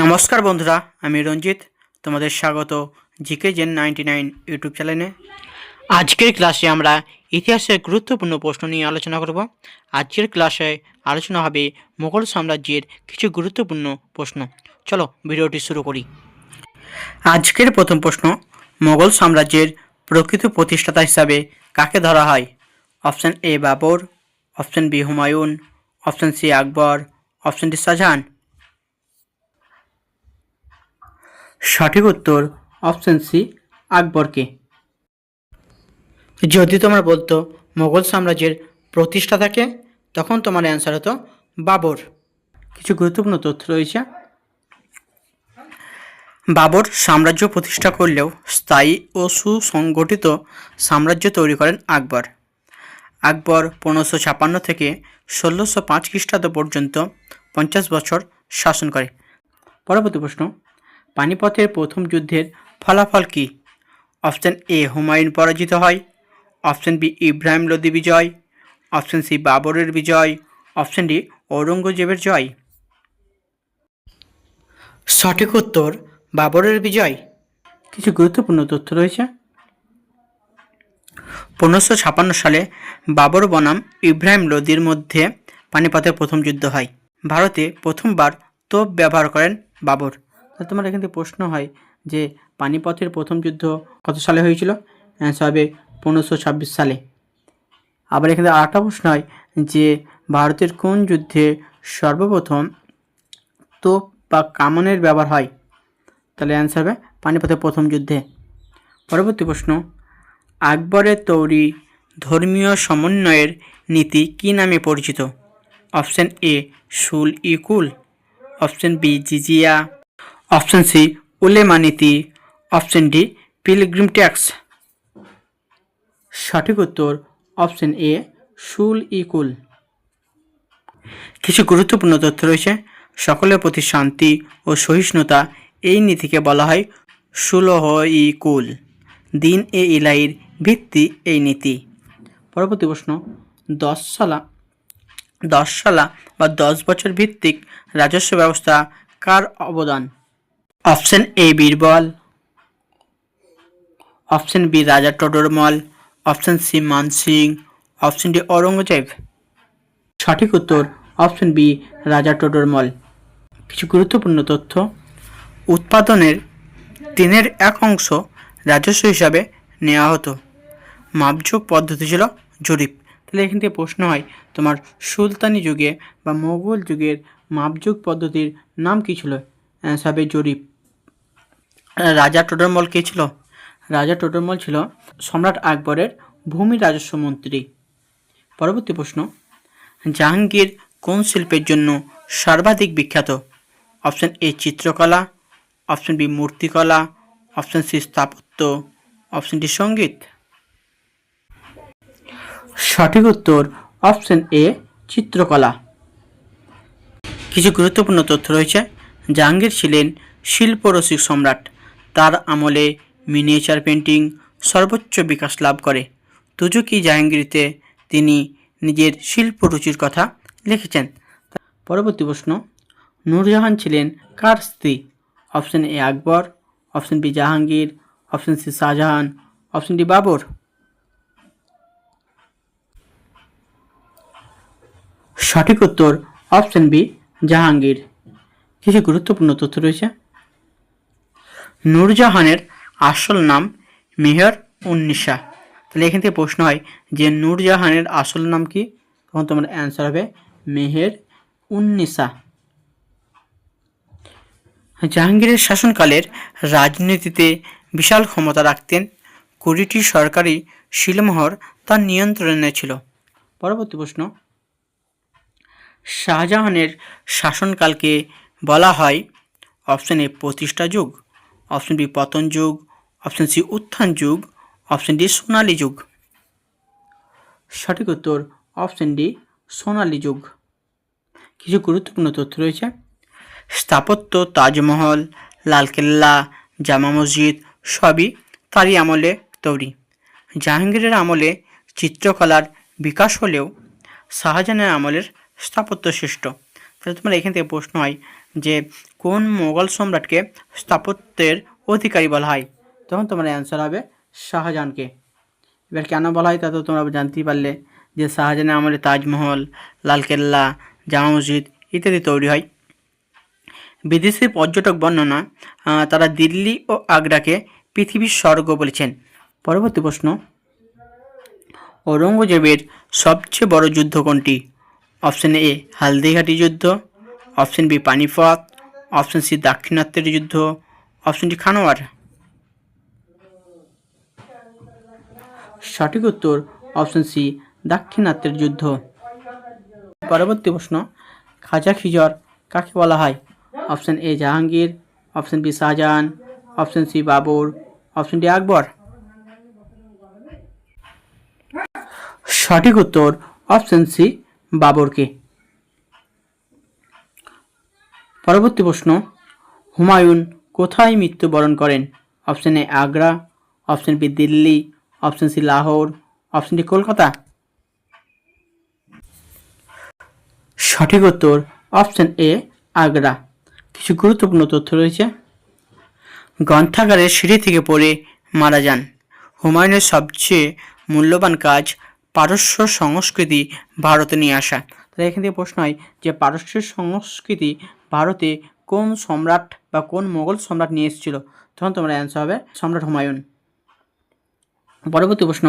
নমস্কার বন্ধুরা, আমি রঞ্জিত। তোমাদের স্বাগত GK gen ninety nine YouTube চ্যানেলে। আজকের ক্লাসে আমরা ইতিহাসের গুরুত্বপূর্ণ প্রশ্ন নিয়ে আলোচনা করব। আজকের ক্লাসে আলোচনা হবে মোগল সাম্রাজ্যের কিছু গুরুত্বপূর্ণ প্রশ্ন। চলো, ভিডিওটি শুরু করি। আজকের প্রথম প্রশ্ন, মোগল সাম্রাজ্যের প্রকৃত প্রতিষ্ঠাতা হিসাবে কাকে ধরা হয়? Option A Babur, option B Humayun, option C Akbar, option D Shahjahan. সঠিক উত্তর অপশন সি আকবরকে। যদি তোমরা বলতো মোগল সাম্রাজ্যের প্রতিষ্ঠাতাকে তখন তোমার অ্যান্সার হতো বাবর। কিছু গুরুত্বপূর্ণ তথ্য রয়েছে। বাবর সাম্রাজ্য প্রতিষ্ঠা করলেও স্থায়ী ও সুসংগঠিত সাম্রাজ্য তৈরি করেন আকবর। আকবর পনেরোশো ছাপান্ন থেকে ষোলোশো পাঁচ খ্রিস্টাব্দ পর্যন্ত পঞ্চাশ বছর শাসন করে। পরবর্তী প্রশ্ন। পানিপথের প্রথম যুদ্ধের ফলাফল কী? অপশন এ হুমায়ুন পরাজিত হয়, অপশন বি ইব্রাহিম লোদি বিজয়, অপশন সি বাবরের বিজয়, অপশন ডি ঔরঙ্গজেবের জয়। সঠিক উত্তর, বাবরের বিজয়। কিছু গুরুত্বপূর্ণ তথ্য রয়েছে। পনেরোশো ছাপান্ন সালে বাবর বনাম ইব্রাহিম লোদির মধ্যে পানিপথের প্রথম যুদ্ধ হয়। ভারতে প্রথমবার তোপ ব্যবহার করেন বাবর। তাহলে তোমার এখান থেকে প্রশ্ন হয় যে পানিপথের প্রথম যুদ্ধ কত সালে হয়েছিল? অ্যান্সার হবে পনেরোশো ছাব্বিশ সালে। আবার এখানে আরেকটা প্রশ্ন হয় যে ভারতের কোন যুদ্ধে সর্বপ্রথম তোপ বা কামনের ব্যবহার হয়? তাহলে অ্যান্সার হবে পানিপথের প্রথম যুদ্ধে। পরবর্তী প্রশ্ন, আকবরের তৈরি ধর্মীয় সমন্বয়ের নীতি কী নামে পরিচিত? অপশন এ সুল ইকুল কুল। অপশন বি জিজিয়া। অপশন সি উলেমা নীতি অপশন ডি, পিলগ্রিম ট্যাক্স। সঠিক উত্তর অপশন এ সুল ই কুল। কিছু গুরুত্বপূর্ণ তথ্য রয়েছে। সকলের প্রতি শান্তি ও সহিষ্ণুতা, এই নীতিকে বলা হয় সুলহ ই কুল। দিন এ ইলাইর ভিত্তি এই নীতি। পরবর্তী প্রশ্ন, দশ সালা দশ সালা বা দশ বছর ভিত্তিক রাজস্ব ব্যবস্থা কার অবদান? Option A Birbal option B Raja Todarmal option C Mansingh option D Aurangzeb. সঠিক উত্তর অপশন বি রাজা টোডরমল কিছু গুরুত্বপূর্ণ তথ্য, উৎপাদনের তিনের এক অংশ রাজস্ব হিসাবে নেওয়া হতো। মাপযোগ পদ্ধতি ছিল জরিপ। তাহলে এখান থেকে প্রশ্ন হয়, তোমার সুলতানি যুগে বা মোগল যুগের মাপযোগ পদ্ধতির নাম কী ছিল? অ্যান্সার হবে জরিপ। রাজা টোডরমল কে ছিল? রাজা টোডরমল ছিল সম্রাট আকবরের ভূমি রাজস্ব মন্ত্রী। পরবর্তী প্রশ্ন, জাহাঙ্গীর কোন শিল্পের জন্য সর্বাধিক বিখ্যাত? অপশন এ, চিত্রকলা, অপশন বি, মূর্তিকলা, অপশন সি, স্থাপত্য, অপশন ডি, সংগীত। সঠিক উত্তর অপশন এ, চিত্রকলা। কিছু গুরুত্বপূর্ণ তথ্য রয়েছে। জাহাঙ্গীর ছিলেন শিল্পরসিক সম্রাট। তার আমলে মিনিয়েচার পেন্টিং সর্বোচ্চ বিকাশ লাভ করে। তুজুকি জাহাঙ্গীরিতে তিনি নিজের শিল্প রুচির কথা লিখেছেন। পরবর্তী প্রশ্ন, নূরজাহান ছিলেন কার স্ত্রী? Option A Akbar, option B Jahangir, option C Shahjahan, option D Babur. সঠিক উত্তর অপশন বি জাহাঙ্গীর। কিছু গুরুত্বপূর্ণ তথ্য রয়েছে। নূরজাহানের আসল নাম মেহর উন্নিশা তাহলে এখান থেকে প্রশ্ন হয় যে নূরজাহানের আসল নাম কি? তখন তোমার অ্যান্সার হবে মেহের উন্নিসা জাহাঙ্গীরের শাসনকালের রাজনীতিতে বিশাল ক্ষমতা রাখতেন কুড়িটি সরকারি শিলমোহর তার নিয়ন্ত্রণে ছিল। পরবর্তী প্রশ্ন, শাহজাহানের শাসনকালকে বলা হয় অপশন এ প্রতিষ্ঠা যুগ অপশন বি পতন যুগ, অপশন সি উত্থান যুগ, অপশন ডি সোনালী যুগ। সঠিক উত্তর অপশন ডি সোনালী যুগ। কিছু গুরুত্বপূর্ণ তথ্য রয়েছে। স্থাপত্য, তাজমহল, লালকেল্লা, জামা মসজিদ, সবই তারই আমলে তৈরি। জাহাঙ্গীরের আমলে চিত্রকলার বিকাশ হলেও শাহজাহানের আমলের স্থাপত্য শ্রেষ্ঠ। তাহলে তোমার এখান থেকে প্রশ্ন হয় যে কোন মোগল সম্রাটকে স্থাপত্যের অধিকারী বলা হয়? তখন তোমার অ্যান্সার হবে শাহজাহানকে। এবার কেন বলা হয় তা তো তোমরা জানতেই পারলে যে শাহজাহানের আমলে তাজমহল, লালকেল্লা, জামা মসজিদ ইত্যাদি তৈরি হয়। বিদেশি পর্যটক বর্ণনা তারা দিল্লি ও আগ্রাকে পৃথিবীর স্বর্গ বলেছেন। পরবর্তী প্রশ্ন, ঔরঙ্গজেবের সবচেয়ে বড় যুদ্ধ কোনটি? অপশন এ, হালদিঘাটি যুদ্ধ option B Panipat, option C দাক্ষিণাত্যের যুদ্ধ, অপশন ডি খানোয়ার সঠিক উত্তর অপশন সি দাক্ষিণাত্যের যুদ্ধ। পরবর্তী প্রশ্ন, খাজা খিজর কাকে বলা হয়? Option A Jahangir, option B Shahjahan, option C Babur, option D Akbar. সঠিক উত্তর অপশন সি বাবরকে। পরবর্তী প্রশ্ন, হুমায়ুন কোথায় মৃত্যুবরণ করেন? Option A Agra, option B Delhi, option C Lahore, option D Kolkata. সঠিক উত্তর অপশন এ আগ্রা। কিছু গুরুত্বপূর্ণ তথ্য রয়েছে। গ্রন্থাগারের সিঁড়ি থেকে পড়ে মারা যান। হুমায়ুনের সবচেয়ে মূল্যবান কাজ পারস্য সংস্কৃতি ভারতে নিয়ে আসা। তাহলে এখান থেকে প্রশ্ন হয় যে পারস্য সংস্কৃতি ভারতে কোন সম্রাট বা কোন মোগল সম্রাট নিয়ে এসেছিল? তখন তোমার অ্যান্সার হবে সম্রাট হুমায়ুন। পরবর্তী প্রশ্ন,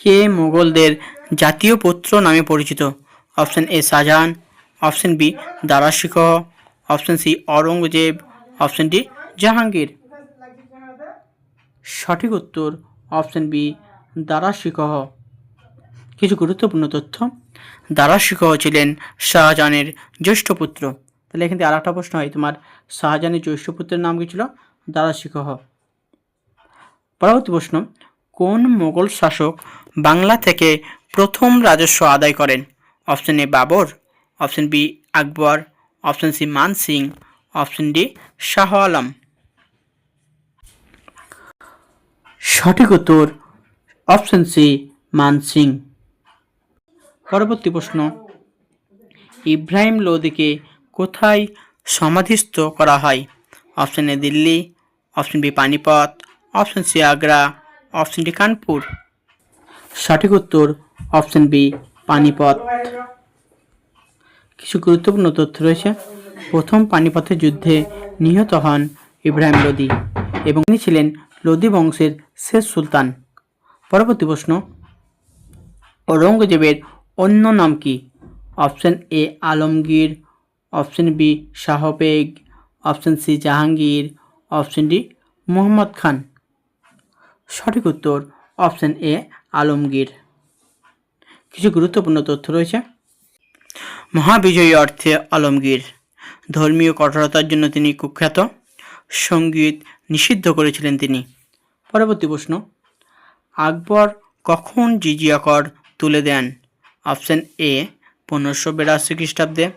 কে মোগলদের জাতীয় পুত্র নামে পরিচিত? Option A Shahjahan, option B Dara Shikoh option C Aurangzeb option D Jahangir. সঠিক উত্তর অপশন বি দারা শিকহ কিছু গুরুত্বপূর্ণ তথ্য দারা শিকহ ছিলেন শাহজাহানের জ্যেষ্ঠ পুত্র। তাহলে এখান থেকে আরেকটা প্রশ্ন হয়, তোমার শাহজাহানের জ্যেষ্ঠ পুত্রের নাম কি ছিল? শিকহ পরবর্তী প্রশ্ন, কোন মোগল শাসক বাংলা থেকে প্রথম রাজস্ব আদায় করেন? Option A Babur, option B Akbar, option C Man Singh, option D Shah Alam. সঠিক উত্তর, অপশন সি মান সিং। পরবর্তী প্রশ্ন, ইব্রাহিম লোদিকে কোথায় সমাধিস্থ করা হয়? Option A Delhi. Option B Panipat. Option C Agra. Option D Kanpur. সঠিক উত্তর অপশন বি পানিপথ। কিছু গুরুত্বপূর্ণ তথ্য রয়েছে। প্রথম পানিপথের যুদ্ধে নিহত হন ইব্রাহিম লোদি এবং তিনি ছিলেন লোদি বংশের শেষ সুলতান। পরবর্তী প্রশ্ন, ঔরঙ্গজেবের অন্য নাম কি? Option A Alamgir. Option B Shahbeg option C Jahangir, option D Mohammad Khan. সঠিক উত্তর অপশন এ আলমগীর। কিছু গুরুত্বপূর্ণ তথ্য রয়েছে। মহাবিজয়ী অর্থে আলমগীর। ধর্মীয় কঠোরতার জন্য তিনি কুখ্যাত। সংগীত নিষিদ্ধ করেছিলেন তিনি। পরবর্তী প্রশ্ন, আকবর কখন জিজিয়া কর তুলে দেন? অপশন এ, পনেরোশো বিরাশি খ্রিস্টাব্দে।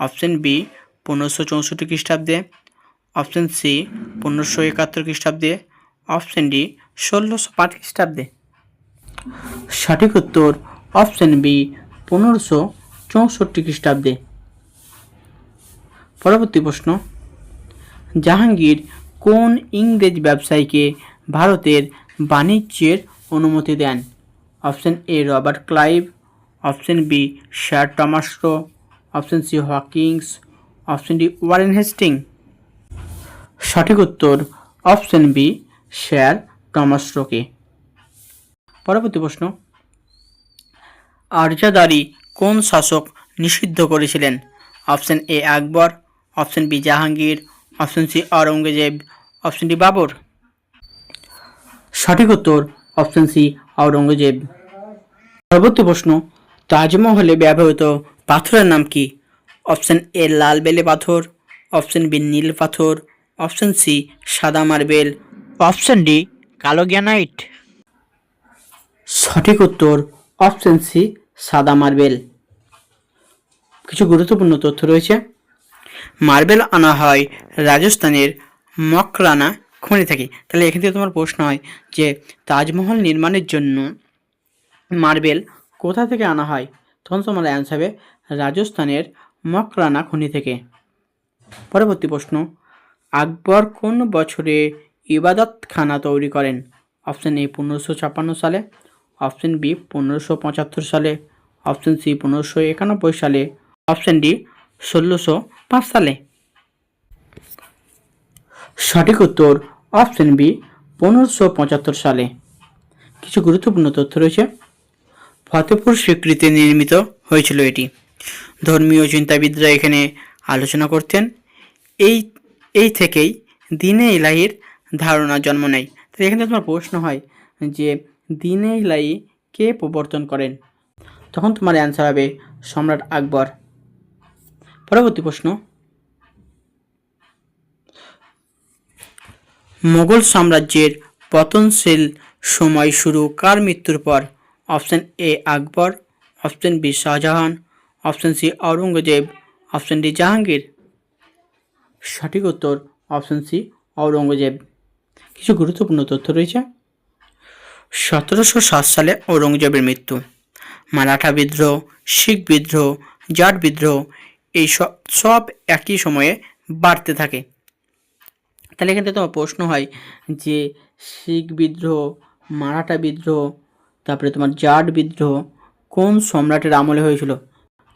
অপশন বি, পনেরোশো চৌষট্টি খ্রিস্টাব্দে। অপশন সি, পনেরোশো একাত্তর খ্রিস্টাব্দে। অপশন ডি, ষোলোশো পাঁচ খ্রিস্টাব্দে। সঠিক উত্তর অপশন বি, পনেরোশো চৌষট্টি খ্রিস্টাব্দে। পরবর্তী প্রশ্ন, জাহাঙ্গীর কোন ইংরেজ ব্যবসায়ীকে ভারতের বাণিজ্যের অনুমতি দেন? Option A, Robert Clive. Option B, sir Thomas Roe option C Hawkins, option D Warren Hastings. সঠিক উত্তর অপশন বি স্যার টমাস্টোকে পরবর্তী প্রশ্ন। আর্যাদারি কোন শাসক নিষিদ্ধ করেছিলেন? Option A Akbar, option B Jahangir, option C Aurangzeb option D Babur. সঠিক উত্তর অপশন সি আওরঙ্গজেব পরবর্তী প্রশ্ন, তাজমহলে ব্যবহৃত পাথরের নাম কি? অপশন এ লাল বেলে পাথর অপশন বি নীল পাথর অপশন সি সাদা মার্বেল। অপশন ডি কালো গ্যানাইট সঠিক উত্তর অপশন সি সাদা মার্বেল। কিছু গুরুত্বপূর্ণ তথ্য রয়েছে। মার্বেল আনা হয় রাজস্থানের মকরানা খনি থেকে। তাহলে এখান থেকে তোমার প্রশ্ন হয় যে তাজমহল নির্মাণের জন্য মার্বেল কোথা থেকে আনা হয়? তখন তোমার অ্যান্সার হবে রাজস্থানের মকরানা খনি থেকে। পরবর্তী প্রশ্ন, আকবর কোন বছরে ইবাদতখানা তৈরি করেন? অপশন এ পনেরোশো ছাপ্পান্ন সালে অপশন বি পনেরোশো পঁচাত্তর সালে অপশন সি পনেরোশো একানব্বই সালে অপশন ডি ষোলোশো পাঁচ সালে। সঠিক উত্তর অপশন বি পনেরোশো পঁচাত্তর সালে। কিছু গুরুত্বপূর্ণ তথ্য রয়েছে। ফতেপুর স্বীকৃতি নির্মিত হয়েছিল এটি। ধর্মীয় চিন্তাবিদরা এখানে আলোচনা করতেন। এই এই থেকেই দিনে ইলাহির ধারণা জন্ম নেয়। তো এখানে তোমার প্রশ্ন হয় যে দিনে ইলাহি কে প্রবর্তন করেন? তখন তোমার অ্যান্সার হবে সম্রাট আকবর। পরবর্তী প্রশ্ন। মোগল সাম্রাজ্যের পতনশীল সময় শুরু কার মৃত্যুর পর? Option A Akbar, option B Shahjahan, option C Aurangzeb option D Jahangir. সঠিক উত্তর অপশন সি ঔরঙ্গজেব। কিছু গুরুত্বপূর্ণ তথ্য রয়েছে? সতেরোশো সাত সালে ঔরঙ্গজেবের মৃত্যু। মারাঠা বিদ্রোহ, শিখ বিদ্রোহ, জাট বিদ্রোহ, এই সব সব একই সময়ে বাড়তে থাকে। তাহলে এখান থেকে তোমার প্রশ্ন হয় যে শিখ বিদ্রোহ, মারাঠা বিদ্রোহ তারপরে তোমার জাট বিদ্রোহ কোন সম্রাটের আমলে হয়েছিল?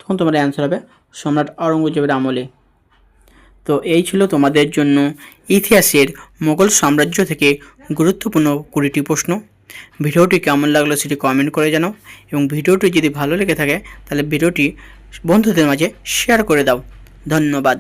তখন তোমার অ্যান্সার হবে সম্রাট আওরঙ্গজেবের আমলে। তো এই ছিল তোমাদের জন্য ইতিহাসের মোগল সাম্রাজ্য থেকে গুরুত্বপূর্ণ কুড়িটি প্রশ্ন। ভিডিওটি কেমন লাগল সেটি কমেন্ট করে জানাও এবং ভিডিওটি যদি ভালো লেগে থাকে তাহলে ভিডিওটি বন্ধুদের মাঝে শেয়ার করে দাও। ধন্যবাদ।